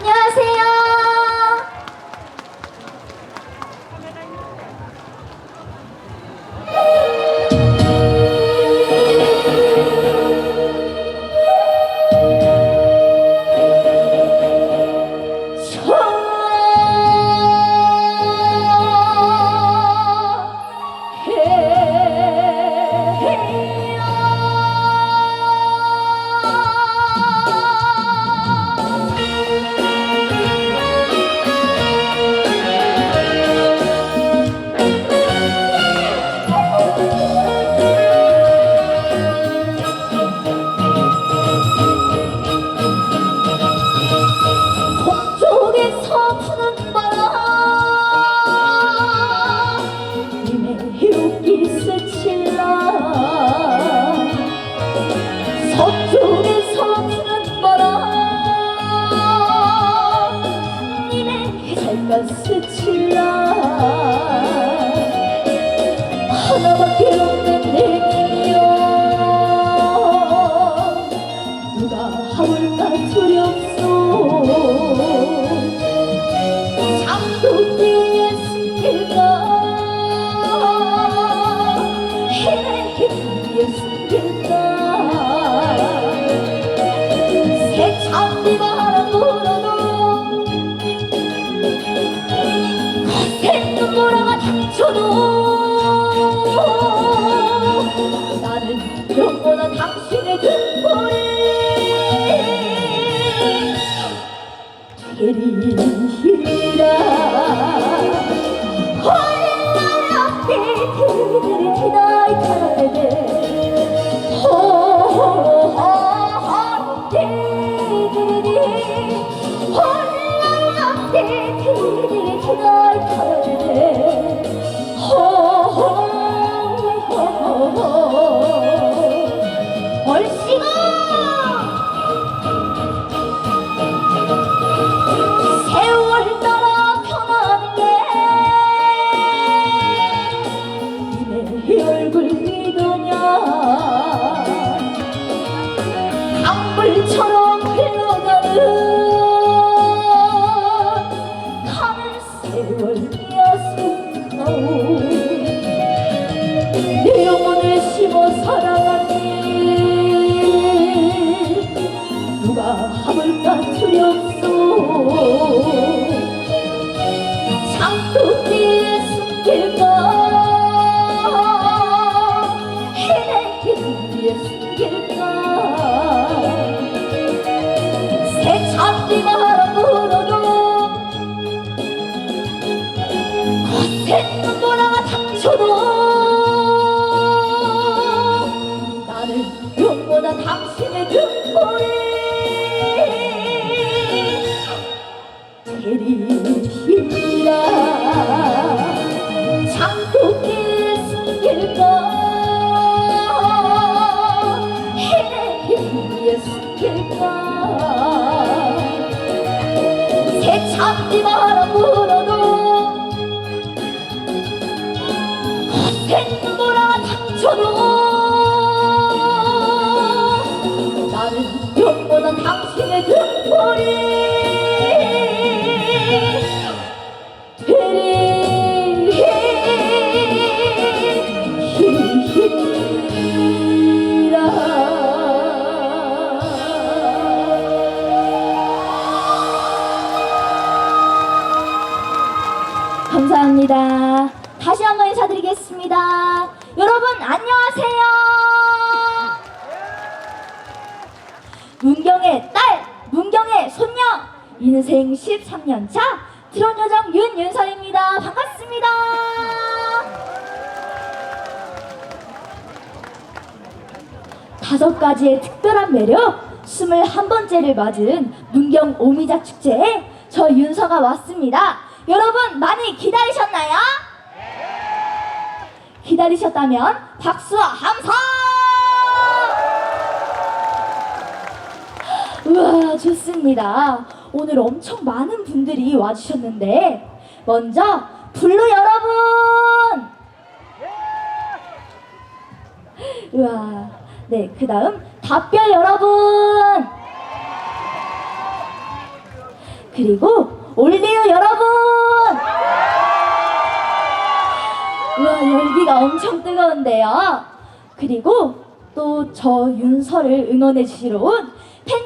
안녕하세요. 다섯 가지의 특별한 매력, 21번째를 맞은 문경 오미자 축제에 저 윤서가 왔습니다. 여러분 많이 기다리셨나요? 네. 기다리셨다면 박수와 함성! 우와 좋습니다. 오늘 엄청 많은 분들이 와주셨는데 먼저 블루 여러분! 우와 네, 그 다음 답변 여러분! 그리고 올리오 여러분! 우와, 열기가 엄청 뜨거운데요. 그리고 또 저 윤서를 응원해 주시러 온 팬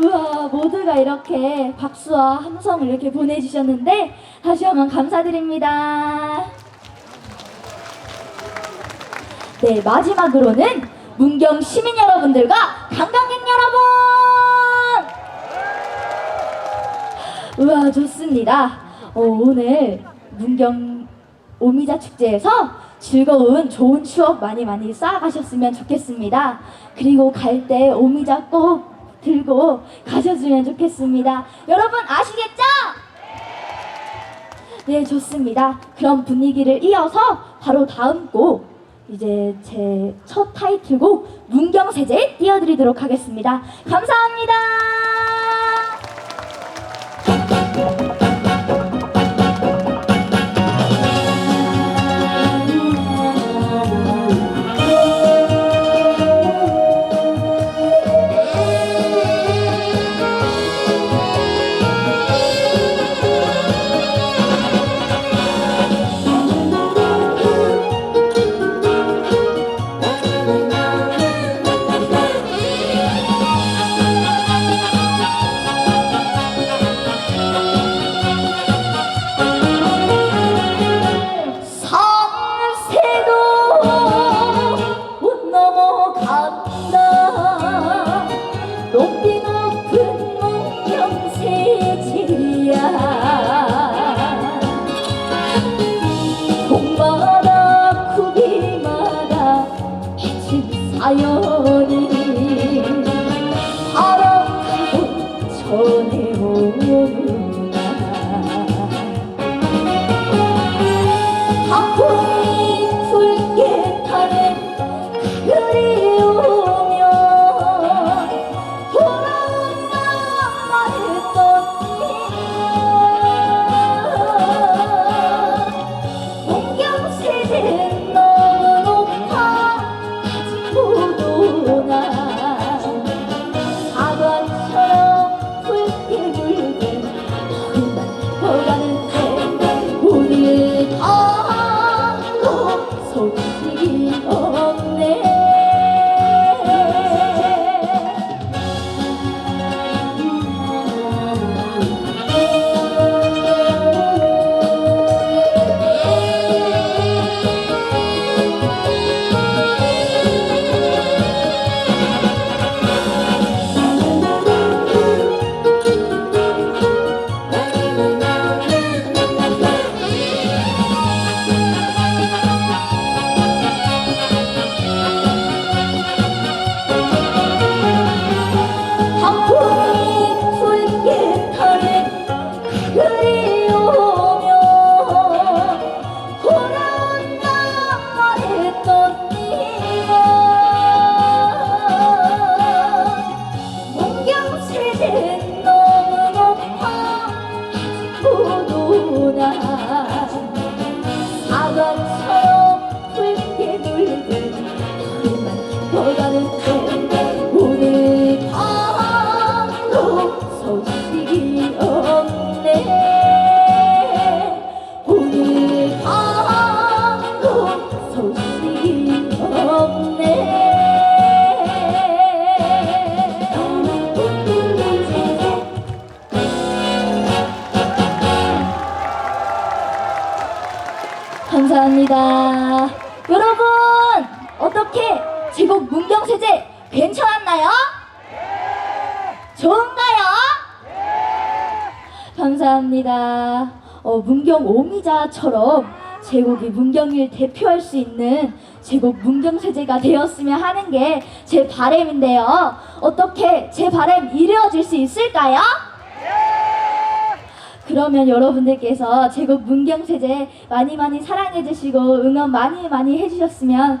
여러분! 우와, 모두가 이렇게 박수와 함성을 이렇게 보내주셨는데 다시 한번 감사드립니다. 네, 마지막으로는 문경 시민 여러분들과 관광객 여러분! 우와, 좋습니다. 어, 오늘 문경 오미자 축제에서 즐거운 좋은 추억 많이 많이 쌓아가셨으면 좋겠습니다. 그리고 갈 때 오미자 꼭 들고 가셨으면 좋겠습니다. 여러분 아시겠죠? 네, 좋습니다. 그럼 분위기를 이어서 바로 다음 곡 이제 제 첫 타이틀곡 문경세제 띄워드리도록 하겠습니다. 감사합니다. 해친 아 오미자처럼 제곡이 문경을 대표할 수 있는 제곡 문경세제가 되었으면 하는 게 제 바람인데요. 어떻게 제 바람 이루어질 수 있을까요? 그러면 여러분들께서 제곡 문경세제 많이 많이 사랑해 주시고 응원 많이 많이 해주셨으면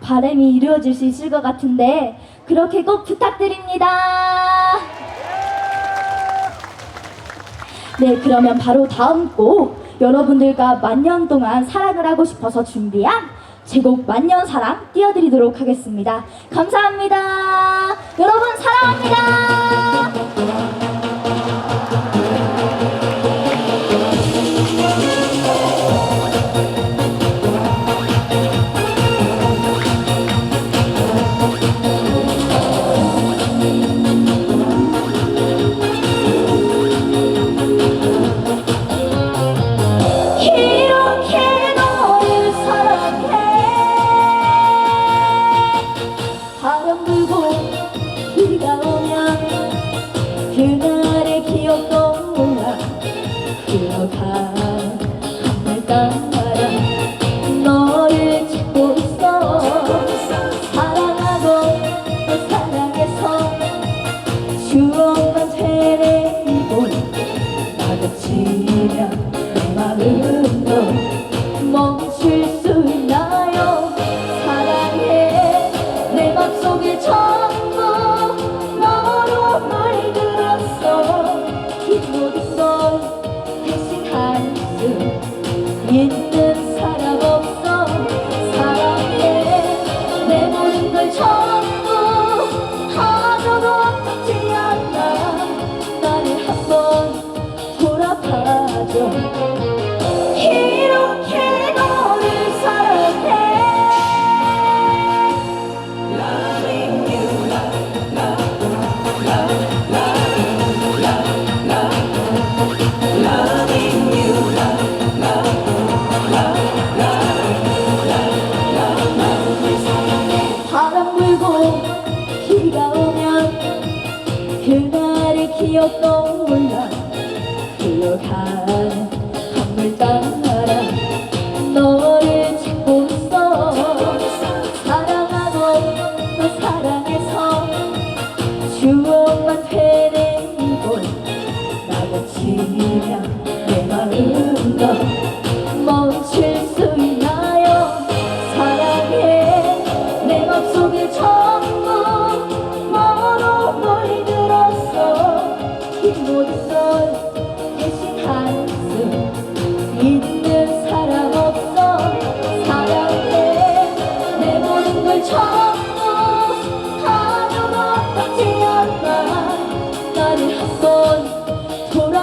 바람이 이루어질 수 있을 것 같은데 그렇게 꼭 부탁드립니다. 네, 그러면 바로 다음 곡 여러분들과 만년 동안 사랑을 하고 싶어서 준비한 제곡 만년 사랑 띄워드리도록 하겠습니다. 감사합니다. 여러분 사랑합니다.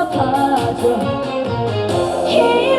Papa. Hey.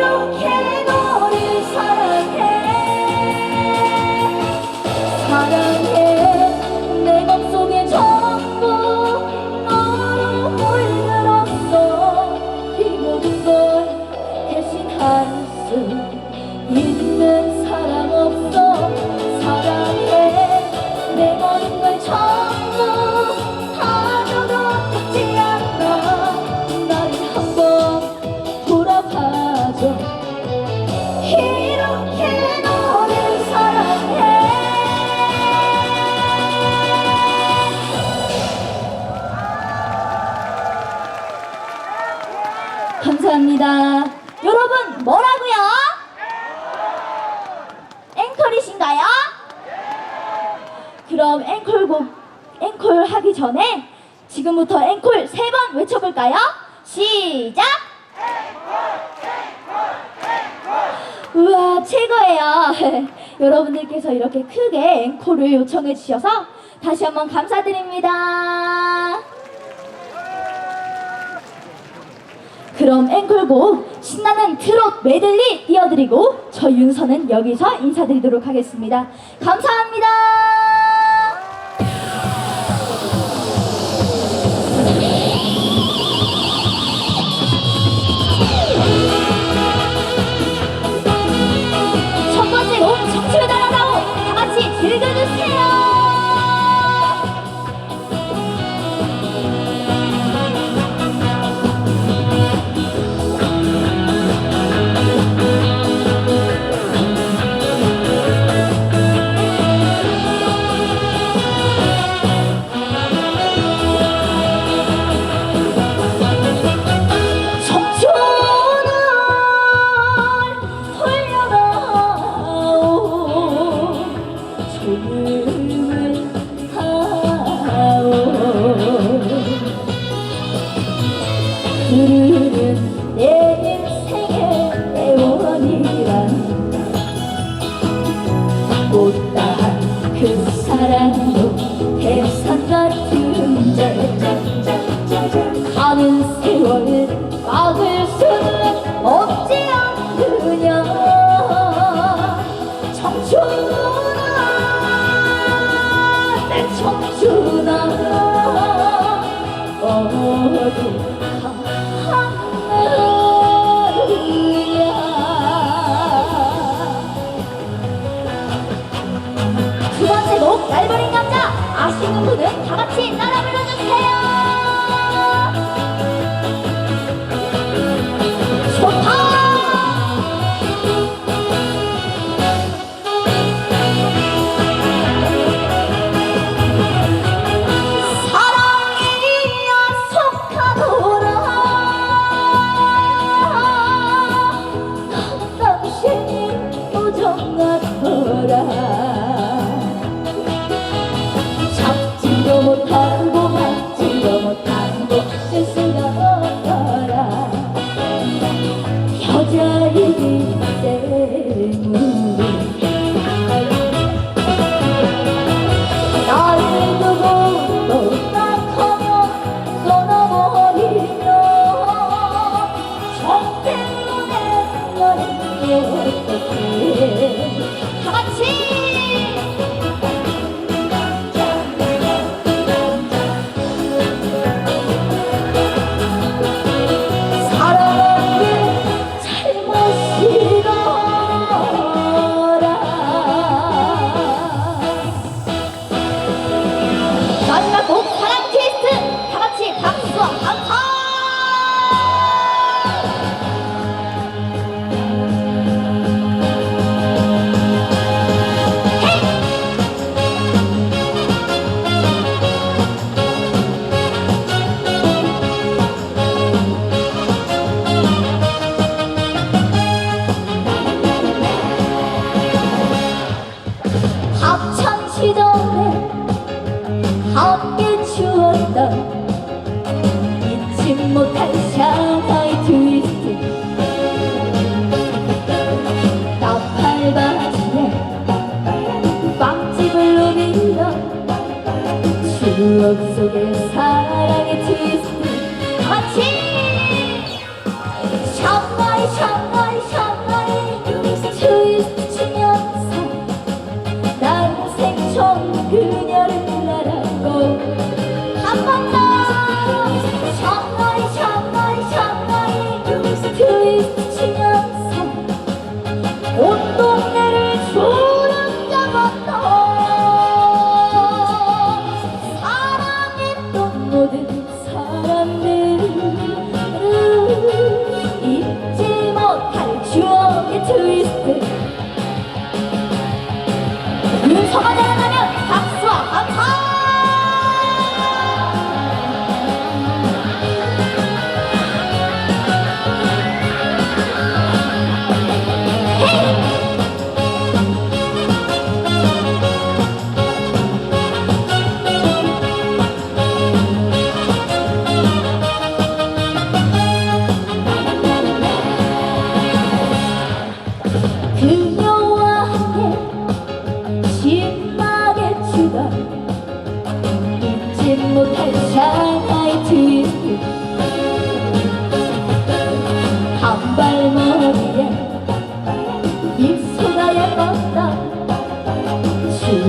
이렇게 크게 앵콜을 요청해 주셔서 다시 한번 감사드립니다. 그럼 앵콜곡 신나는 트롯 메들리 띄워드리고 저 윤서는 여기서 인사드리도록 하겠습니다. 감사합니다.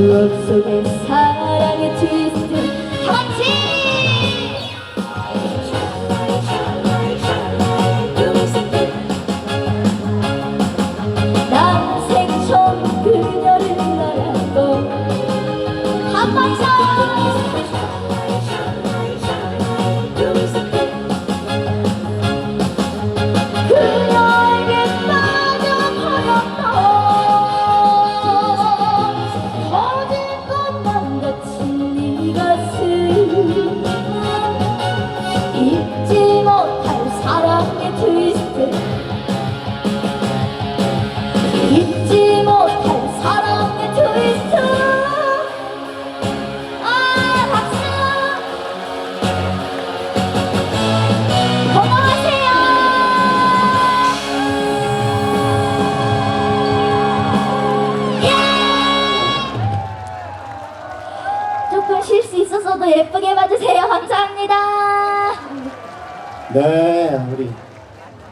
추억 속